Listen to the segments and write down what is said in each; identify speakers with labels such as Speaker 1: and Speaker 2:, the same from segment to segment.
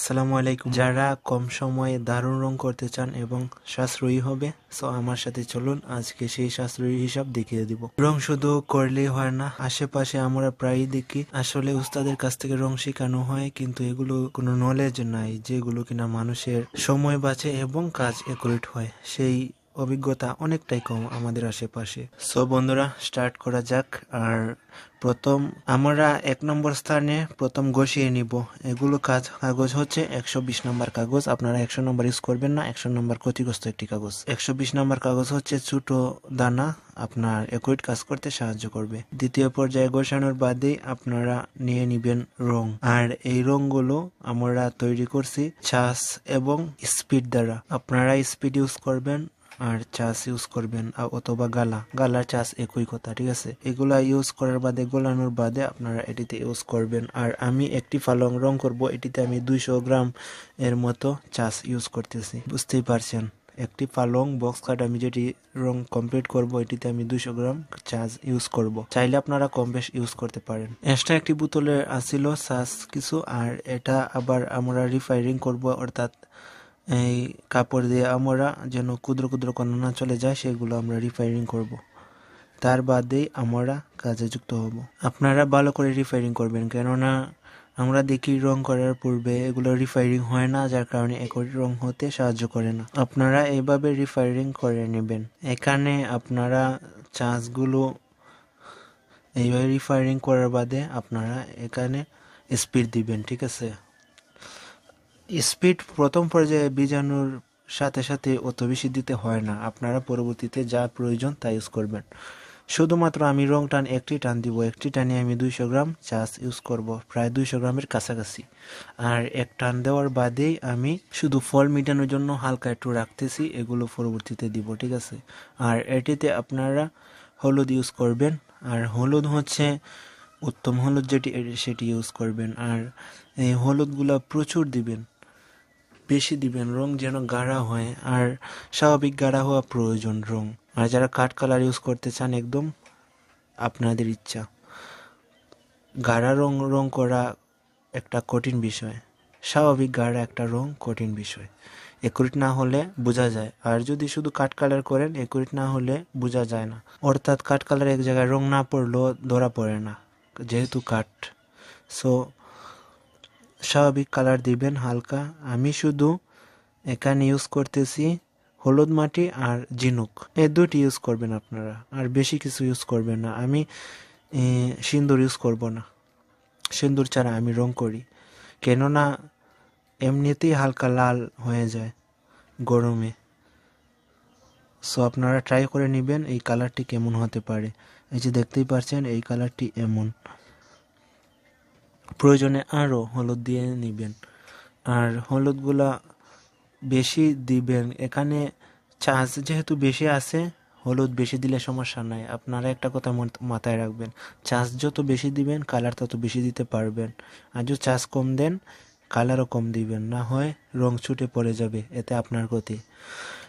Speaker 1: আসসালামু আলাইকুম। যারা কম সময়ে দারুণ রং করতে চান এবং সাশ্রয়ী হবে, সো আমার সাথে চলুন, আজকে সেই সাশ্রয়ী হিসাব দেখিয়ে দিব। রং শুধু করলেই হয় না, আশেপাশে আমরা প্রায়ই দেখি, আসলে উস্তাদের কাছ থেকে রং শেখানো হয়, কিন্তু এগুলো কোনো নলেজ নাই, যেগুলো কিনা মানুষের সময় বাঁচে এবং কাজ একুরেট হয়। সেই অভিজ্ঞতা অনেকটাই কম আমাদের আশেপাশে। সো বন্ধুরা স্টার্ট করা যাক। আর প্রথম, আমরা এক নম্বর স্থানে প্রথম ঘষিয়ে নিব। এগুলো কাজ, কাগজ হচ্ছে একশো বিশ নম্বর কাগজ। আপনারা একশো নম্বর ইউজ করবেন না, একশো নম্বর ক্ষতিগ্রস্ত একটি কাগজ। একশো বিশ নম্বর কাগজ হচ্ছে ছোট দানা। আপনার একুইট কাজ করতে সাহায্য করবে। দ্বিতীয় পর্যায়ে ঘষানোর বাদে আপনারা নিয়ে নিবেন রং। আর এই রংগুলো আমরা তৈরি করছি ছাস এবং স্পিড দ্বারা। আপনারা স্পিড ইউজ করবেন আর চাষ ইউজ করবেন অথবা গালা। গালার চাষ একই কথা, ঠিক আছে? এগুলা ইউজ করার বাদে, গোলানোর বাদে আপনারা এটিতে ইউজ করবেন। আর আমি একটি ফালং রং করব, এটিতে আমি দুইশো গ্রাম এর মতো চাষ ইউজ করতেছি। বুঝতেই পারছেন? একটি পালং বক্স কাট আমি যেটি রং কমপ্লিট করব, এটিতে আমি দুইশো গ্রাম চার্জ ইউজ করব। চাইলে আপনারা কম বেশ ইউজ করতে পারেন। এক্সট্রা একটি বোতলে আসিল সাস কিছু, আর এটা আবার আমরা রিফাইরিং করব, অর্থাৎ এই কাপড় দিয়ে আমরা যেন ক্ষুদ্র ক্ষুদ্র কণা না চলে যায়, সেগুলো আমরা রিফাইরিং করব। তার বাদেই আমরা কাজে যুক্ত হব। আপনারা ভালো করে রিফাইরিং করবেন, কেননা আমরা দেখি রং করার পূর্বে এগুলো রিফাইরিং হয় না, যার কারণে একই রং হতে সাহায্য করে না। আপনারা এইভাবে রিফাইরিং করে নেবেন। এখানে আপনারা চাষগুলো এইভাবে রিফাইরিং করার বাদে আপনারা এখানে স্পিড দিবেন, ঠিক আছে? স্পিড প্রথম পর্যায়ে বীজাণুর সাথে সাথে অত বেশি দিতে হয় না। আপনারা পরবর্তীতে যা প্রয়োজন তা ইউজ করবেন। শুধুমাত্র আমি রং টান একটি টান দিব, একটি টানে আমি দুইশো গ্রাম চাষ ইউজ করব, প্রায় দুইশো গ্রামের কাছাকাছি। আর এক টান দেওয়ার বাদেই আমি শুধু ফল মিটানোর জন্য হালকা একটু রাখতেছি, এগুলো পরবর্তীতে দিব, ঠিক আছে? আর এটিতে আপনারা হলুদ ইউজ করবেন, আর হলুদ হচ্ছে উত্তম হলুদ যেটি, সেটি ইউজ করবেন। আর এই হলুদগুলা প্রচুর দিবেন। বেশি দিবেন। রং যেন গাঢ়া হয় আর স্বাভাবিক গাঢ়া হওয়া প্রয়োজন রং। আর যারা কাঠ কালার ইউজ করতে চান, একদম আপনাদের ইচ্ছা। গাঢ়া রং রং করা একটা কঠিন বিষয়। স্বাভাবিক গাঢ়া একটা রং কঠিন বিষয়। একুরিট না হলে বোঝা যায়। আর যদি শুধু কাঠ কালার করেন একুরিট না হলে বোঝা যায় না। অর্থাৎ কাঠ কালার এক জায়গায় রং না পড়লেও ধরা পড়ে না, যেহেতু কাঠ। সো স্বাভাবিক কালার দিবেন হালকা। আমি শুধু এখানে ইউজ করতেছি হলুদ মাটি আর ঝিনুক। এই দুটি ইউজ করবেন আপনারা, আর বেশি কিছু ইউজ করবেন না। আমি সিন্দুর ইউজ করব না। সিন্দুর ছাড়া আমি রং করি। কেননা এমনিতেই হালকা লাল হয়ে যায় গরমে। সো আপনারা ট্রাই করে নেবেন এই কালারটি কেমন হতে পারে। এই যে দেখতেই পাচ্ছেন, এই কালারটি এমন। প্রয়োজনে আরও হলুদ দিয়ে নেবেন। আর হলুদগুলা বেশি দিবেন। এখানে চার্জ যেহেতু বেশি আছে, হলুদ বেশি দিলে সমস্যা নাই। আপনারা একটা কথা মাথায় রাখবেন, চার্জ যত বেশি দিবেন, কালার তত বেশি দিতে পারবেন। আর যদি চার্জ কম দেন, কালারও কম দিবেন। না হয় রং ছুটে পড়ে যাবে, এতে আপনার ক্ষতি।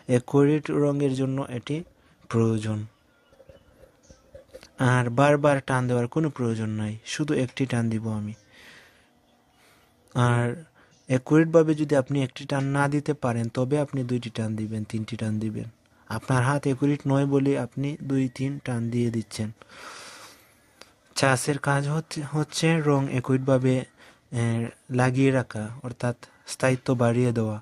Speaker 1: একুরেট রঙের জন্য এটি প্রয়োজন। আর বারবার টান দেওয়ার কোনো প্রয়োজন নাই। শুধু একটি টান দিব আমি। আর একুরেটভাবে যদি আপনি একটি টান না দিতে পারেন তবে আপনি দুইটি টান দিবেন তিনটি টান দিবেন। আপনার হাত একুরেট নয় বলে আপনি দুই তিন টান দিয়ে দিচ্ছেন। চাষের কাজ হচ্ছে রং একুরেটভাবে আহ, লাগিয়ে রাখা অর্থাৎ স্থায়িত্ব বাড়িয়ে দেওয়া।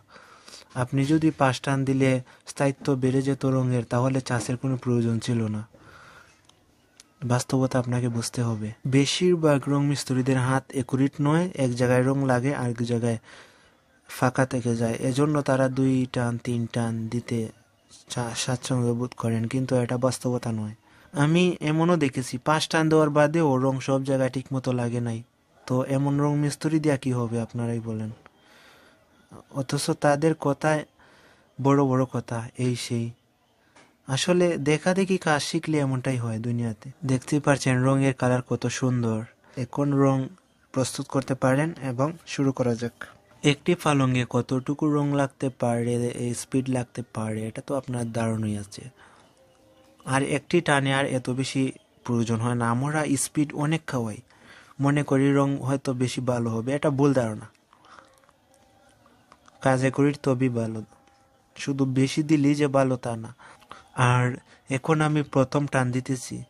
Speaker 1: আপনি যদি পাঁচ টান দিলে স্থায়িত্ব বেড়ে যেত রঙের তাহলে চাষের কোনো প্রয়োজন ছিল না। বাস্তবতা আপনাকে বুঝতে হবে। বেশিরভাগ রং মিস্ত্রিদের হাত একুরিট নয়, এক জায়গায় রং লাগে আর এক জায়গায় ফাঁকা থেকে যায়। এজন্য তারা দুই টান, তিন টান দিতে স্বাচ্ছন্দ্য বোধ করেন, কিন্তু এটা বাস্তবতা নয়। আমি এমনও দেখেছি, পাঁচ টান দেওয়ার বাদেও রং সব জায়গায় ঠিক মতো লাগে নাই। তো এমন রং মিস্ত্রি দেওয়া কি হবে, আপনারাই বলেন। অথচ তাদের কথায় বড় বড় কথা, এই সেই। আসলে দেখা দেখি কাজ শিখলে এমনটাই হয় দুনিয়াতে। দেখতেই পারছেন রঙের কালার কত সুন্দর। এখন রং প্রস্তুত করতে পারেন এবং শুরু করা যাক। একটি পালঙ্গে কতটুকু রং লাগতে পারে স্পিড লাগতে পারে, এটা তো আপনার ধারণই আছে। আর একটি টানে আর এত বেশি প্রয়োজন হয় না। আমরা স্পিড অনেক খাওয়াই। মনে করি রং হয়তো বেশি ভালো হবে, এটা ভুল ধারণা। কাজে করি তবেই ভালো। শুধু বেশি দিলেই যে ভালো তা না। আর এখন আমি প্রথম টান দিতেছি।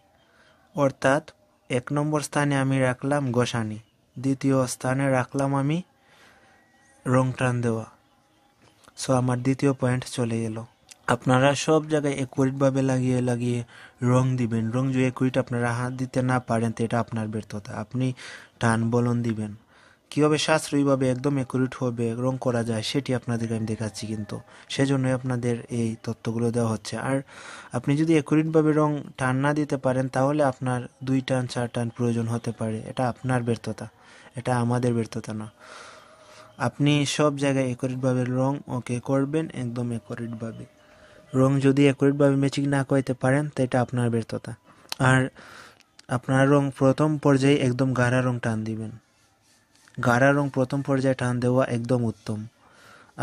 Speaker 1: অর্থাৎ এক নম্বর স্থানে আমি রাখলাম গোসানি, দ্বিতীয় স্থানে রাখলাম আমি রং টান দেওয়া। সো আমার দ্বিতীয় পয়েন্ট চলে এলো। আপনারা সব জায়গায় একুরেটভাবে লাগিয়ে লাগিয়ে রং দিবেন। রং যদি একুরেট আপনারা হাত দিতে না পারেন, তো এটা আপনার ব্যর্থতা। আপনি টান বলন দিবেন। কীভাবে সাশ্রয়ীভাবে একদম একুরেট হবে রং করা যায় সেটি আপনাদেরকে আমি দেখাচ্ছি কিন্তু। সেজন্যই আপনাদের এই তথ্যগুলো দেওয়া হচ্ছে। আর আপনি যদি একুরেটভাবে রং টান না দিতে পারেন, তাহলে আপনার দুই টান, চার টান প্রয়োজন হতে পারে। এটা আপনার ব্যর্থতা। এটা আমাদের ব্যর্থতা না। আপনি সব জায়গায় একুরেটভাবে রং, ওকে, করবেন একদম একুরেটভাবে রং যদি একুরেটভাবে ম্যাচিং না করতে পারেন, তো এটা আপনার ব্যর্থতা। আর আপনার রং প্রথম পর্যায়ে একদম গাঢ়া রং টান দিবেন। গাঢ়া রং প্রথম পর্যায়ে টান দেওয়া একদম উত্তম।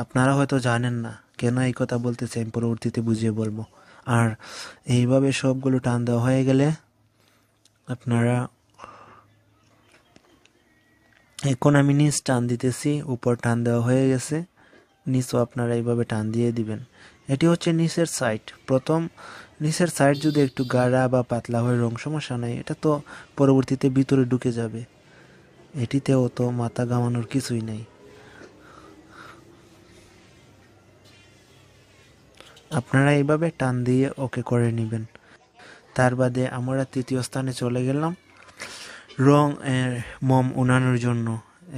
Speaker 1: আপনারা হয়তো জানেন না কেন এই কথা বলতেছে, আমি পরবর্তীতে বুঝিয়ে বলব। আর এইভাবে সবগুলো টান দেওয়া হয়ে গেলে আপনারা এখন আমি নিচ টান দিতেছি, উপর টান দেওয়া হয়ে গেছে, নিচও আপনারা এইভাবে টান দিয়ে দিবেন। এটি হচ্ছে নিচের সাইড প্রথম নিচের সাইড যদি একটু গাঢ়া বা পাতলা হয়ে, রং সমস্যা নাই, এটা তো পরবর্তীতে ভিতরে ঢুকে যাবে। এটিতেও তো মাথা গামানোর কিছুই নেই। আপনারা এইভাবে টান দিয়ে ওকে করে নেবেন। তার বাদে আমরা তৃতীয় স্থানে চলে গেলাম রং এর মোম উনানোর জন্য।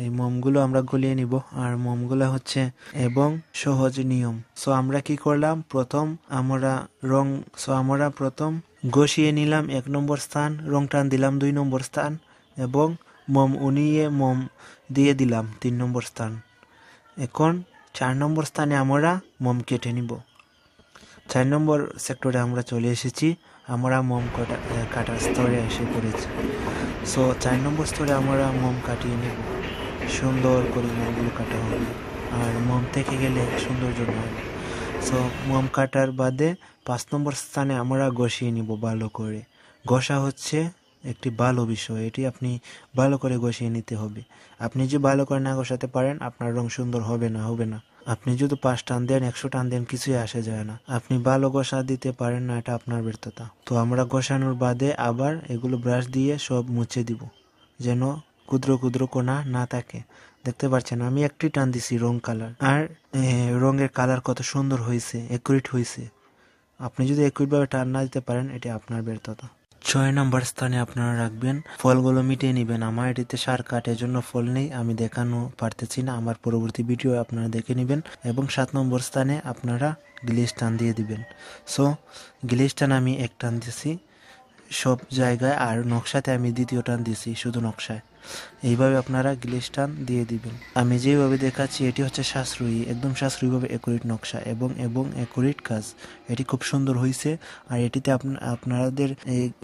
Speaker 1: এই মোমগুলো আমরা গলিয়ে নিব, আর মোমগুলো হচ্ছে এবং সহজ নিয়ম। সো আমরা কি করলাম? প্রথম আমরা রং, সো আমরা প্রথম ঘষিয়ে নিলাম এক নম্বর স্থান রং টান দিলাম দুই নম্বর স্থান এবং মোম উনিয়ে মোম দিয়ে দিলাম তিন নম্বর স্থান। এখন চার নম্বর স্থানে আমরা মোম কেটে নিব। চার নম্বর সেক্টরে আমরা চলে এসেছি। আমরা মোম কাটা, কাটার স্তরে এসে পড়েছি। সো চার নম্বর স্তরে আমরা মোম কাটিয়ে নেব। সুন্দর করে মোমগুলো কাটা হবে। আর মোম থেকে গেলে সৌন্দর্য নয় সো মোম কাটার বাদে পাঁচ নম্বর স্থানে আমরা ঘষিয়ে নিব ভালো করে। ঘষা হচ্ছে একটি ভালো বিষয়, এটি আপনি ভালো করে ঘষিয়ে নিতে হবে। আপনি যে ভালো করে না ঘষাতে পারেন, আপনার রং সুন্দর হবে না হবে না। আপনি যদি পাঁচ টান দেন, একশো টান দেন, কিছুই আসে যায় না। আপনি ভালো ঘষা দিতে পারেন না, এটা আপনার ব্যর্থতা। তো আমরা গোসানোর বাদে আবার এগুলো ব্রাশ দিয়ে সব মুছে দিব, যেন ক্ষুদ্র ক্ষুদ্র কোনা না থাকে। দেখতে পাচ্ছেন, আমি একটি টান দিছি রং কালার। আর রঙের কালার কত সুন্দর হয়েছে একুরেট হয়েছে। আপনি যদি একুরেটভাবে টান না দিতে পারেন, এটি আপনার ব্যর্থতা। ছয় নম্বর স্থানে আপনারা রাখবেন। ফলগুলো মিটিয়ে নেবেন। আমার এটিতে সার কাটের জন্য ফল নেই, আমি দেখানো পারতেছি না। আমার পরবর্তী ভিডিও আপনারা দেখে নেবেন এবং সাত নম্বর স্থানে আপনারা গ্লিস টান দিয়ে দিবেন। সো গ্লিস টান আমি এক টান দিছি। সব জায়গায় আর নকশাতে আমি দ্বিতীয় টান দিছি শুধু নকশায়। এইভাবে আপনারা গ্লিস টান দিয়ে দিবেন। আমি যেভাবে দেখাচ্ছি, এটি হচ্ছে সাশ্রয়ী, একদম সাশ্রয়ীভাবে একুরেট নকশা এবং এবং একুরেট কাজ। এটি খুব সুন্দর হয়েছে আর এটিতে আপনা- আপনাদের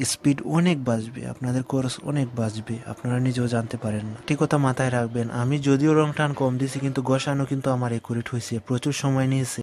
Speaker 1: স্পিড অনেক বাঁচবে আপনাদের খরচ অনেক বাঁচবে আপনারা নিজেও জানতে পারেন না। ঠিক কথা মাথায় রাখবেন, আমি যদিও রং টান কম দিছি কিন্তু গোসানো কিন্তু আমার একুরেট হয়েছে প্রচুর সময় নিয়েছে।